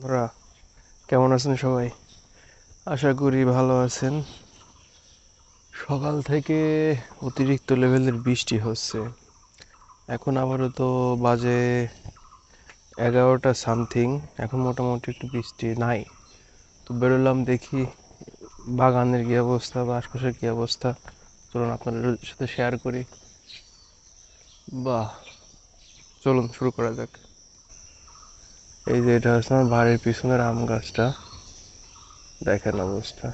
বন্ধুরা, কেমন আছেন সবাই? আশা করি ভালো আছেন। সকাল থেকে অতিরিক্ত লেভেলের বৃষ্টি হচ্ছে। এখন আবারও তো বাজে এগারোটা সামথিং। এখন মোটামুটি একটু বৃষ্টি নাই। তো বেরোলাম দেখি বাগানের কী অবস্থা বা আশপাশের কী অবস্থা। চলুন আপনাদের সাথে শেয়ার করি। বাহ, চলুন শুরু করা যাক। এই যে এটা হচ্ছে আমার বাড়ির পিছনের আম গাছটা। দেখেন অবস্থা।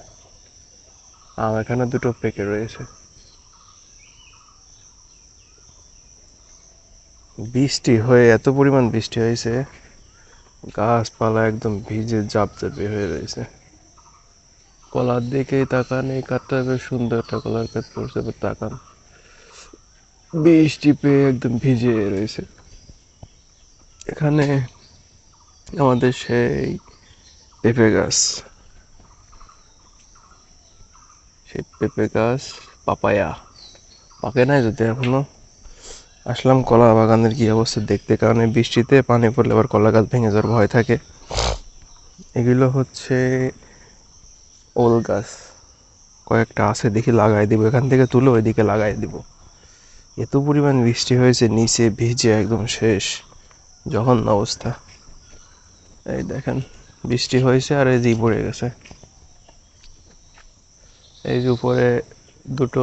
আম এখানে দুটো পেকে রয়েছে। বৃষ্টি হয়ে, এত পরিমাণ বৃষ্টি হয়েছে, গাছপালা একদম ভিজে জাপজাপি হয়ে রয়েছে। কলার দিকেই তাকান, এই কাঠটা বেশ সুন্দর একটা কলার কাঠ পড়ছে তাকান। বৃষ্টি পেয়ে একদম ভিজে রয়েছে। এখানে আমাদের সেই পেঁপে গাছ। সেই পেঁপে গাছ পাপায়া। পাকে নাই যদি এখনও। আসলাম কলা বাগানের কি অবস্থা দেখতে? কারণে বৃষ্টিতে পানি পড়লে আবার কলা গাছ ভেঙে যাওয়ার ভয় থাকে। এগুলো হচ্ছে ওল গাছ। কয়েকটা আছে, দেখি লাগাই দিব। এখান থেকে তুলে ওইদিকে লাগাই দিব। এত পরিমাণ বৃষ্টি হয়েছে, নিচে ভিজে একদম শেষ। জঘন্য অবস্থা। এই দেখেন, বৃষ্টি হয়েছে আর এই যে পড়ে গেছে। এই যে উপরে দুটো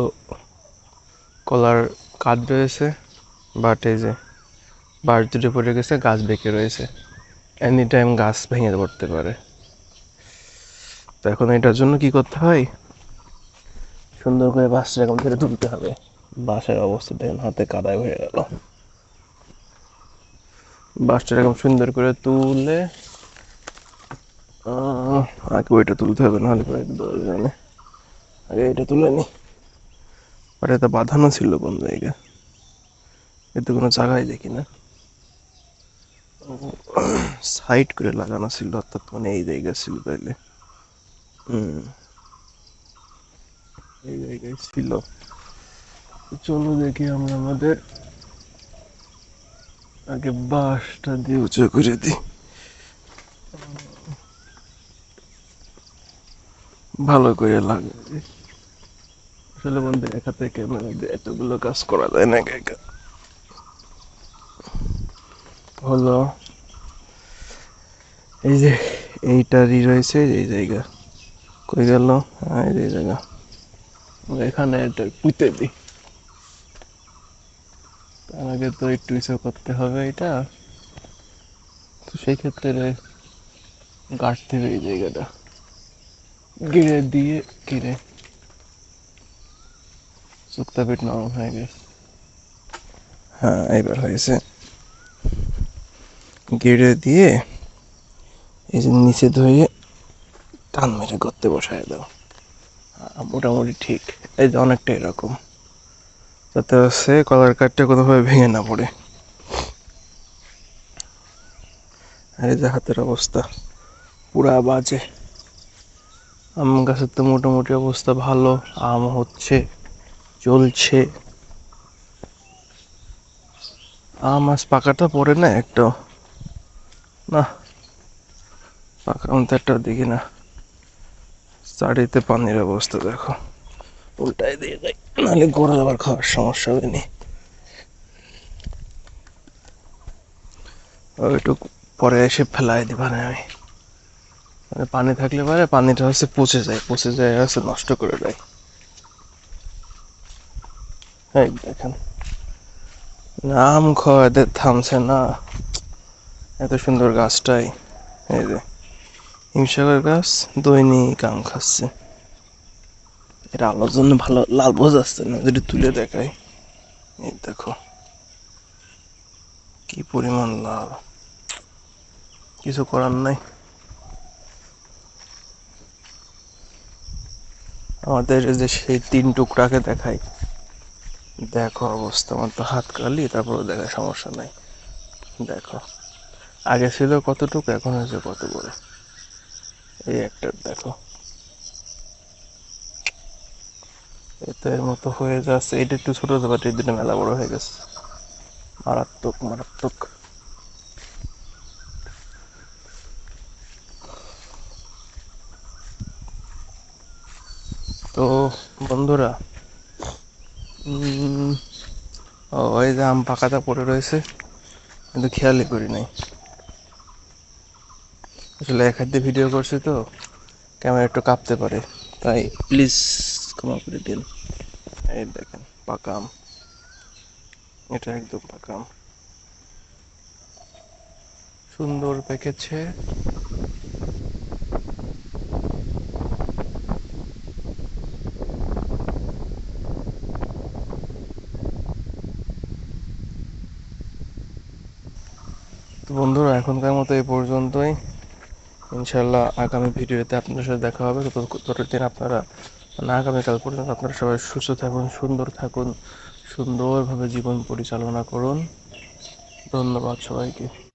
কলার কাঠ রয়েছে, বাট এই যে বাট দুটো পড়ে গেছে, গাছ বেঁকে রয়েছে। এনি টাইম গাছ ভেঙে পড়তে পারে। তো এখন এটার জন্য কি করতে হয়? সুন্দর করে বাসটা এরকম ধরে তুলতে হবে। বাসের অবস্থা দেখেন, হাতে কাদায় হয়ে গেল। বাসটা এরকম সুন্দর করে তুলে আগে ওইটা তুলতে হবে, নাহলে পরে দৌড় জানে আগে এটা তুলে নি। আর এটা বাঁধানো ছিল কোন জায়গা এতে কোনো জায়গায় দেখি না। সাইড করে লাগানো ছিল অর্থাৎ মানে এই জায়গা ছিল তাইলে। হুম। এই জায়গায় ছিল। চলো দেখি আমরা আমাদের আগে বাঁশটা দিয়ে উঁচু করে দিই। ভালো করে লাগে। আসলে বন্ধু একা থেকে দিয়ে এতগুলো কাজ করা যায় না একা একা। হলো এই যে এইটারই রয়েছে এই জায়গা। কই গেল? হ্যাঁ এই এই জায়গা। এখানে এটা পুঁতে দিই। তার আগে তো একটু ইসে করতে হবে এটা। তো সেই ক্ষেত্রে গাঁটতে হবে এই জায়গাটা। গিরে দিয়ে গিরে শুক্তা পিঠ নরম হয়ে গেছে হ্যাঁ এবার হয়েছে গিরে দিয়ে এই যে নিচে ধরে টান মেরে করতে বসায় দাও মোটামুটি ঠিক এই যে অনেকটা এরকম যাতে হচ্ছে কলার কাঠটা কোনোভাবে ভেঙে না পড়ে আর এই যে হাতের অবস্থা পুরা বাজে আম গাছের তো মোটামুটি অবস্থা ভালো, আম হচ্ছে, চলছে। আম আজ পাকাটা পড়ে না একটু। না, পাকা মতো একটা দেখি না। চারিতে পানির অবস্থা, দেখো। উল্টাই দিয়ে যাই, নাহলে গোড়া আবার খাওয়ার সমস্যা হয়নি একটু পরে এসে ফেলাই দিবানে আমি। মানে পানি থাকলে পারে পানিটা হচ্ছে পচে যায় পচে যায় হচ্ছে নষ্ট করে দেয়। এই দেখেন। আম খাওয়া থামছে না। এত সুন্দর গাছটাই। এই যে, হিমসাগর গাছ দৈনিক আম খাচ্ছে। এটা আলোর জন্য ভালো লাল বোঝা যাচ্ছে না, যদি তুলে দেখাই। এই দেখো, কি পরিমাণ লাল। কিছু করার নাই। আমাদের যে সেই তিন টুকরাকে দেখাই। দেখো অবস্থা, আমার তো হাত কালি তারপরে দেখা সমস্যা নাই। দেখো, আগে ছিল কতটুকু, এখন হয়েছে কত বড় এই একটা দেখো। এতো এর মতো হয়ে যাচ্ছে। এটা একটু ছোট বাট এই দুটো মেলা বড় হয়ে গেছে। মারাত্মক মারাত্মক। তো বন্ধুরা ওই যে আম পাকাটা পড়ে রয়েছে, কিন্তু খেয়ালই করি নাই। আসলে এক হাত ভিডিও করছি তো ক্যামেরা একটু কাঁপতে পারে, তাই প্লিজ ক্ষমা করে দিন। এই দেখেন, পাকা আম। এটা একদম পাকা আম। সুন্দর পেকেছে তো বন্ধুরা, এখনকার মতো এই পর্যন্তই। ইনশাল্লাহ আগামী ভিডিওতে আপনাদের সাথে দেখা হবে। তত- ততদিন আপনারা মানে আগামীকাল পর্যন্ত আপনারা সবাই সুস্থ থাকুন, সুন্দর থাকুন, সুন্দরভাবে জীবন পরিচালনা করুন। ধন্যবাদ সবাইকে।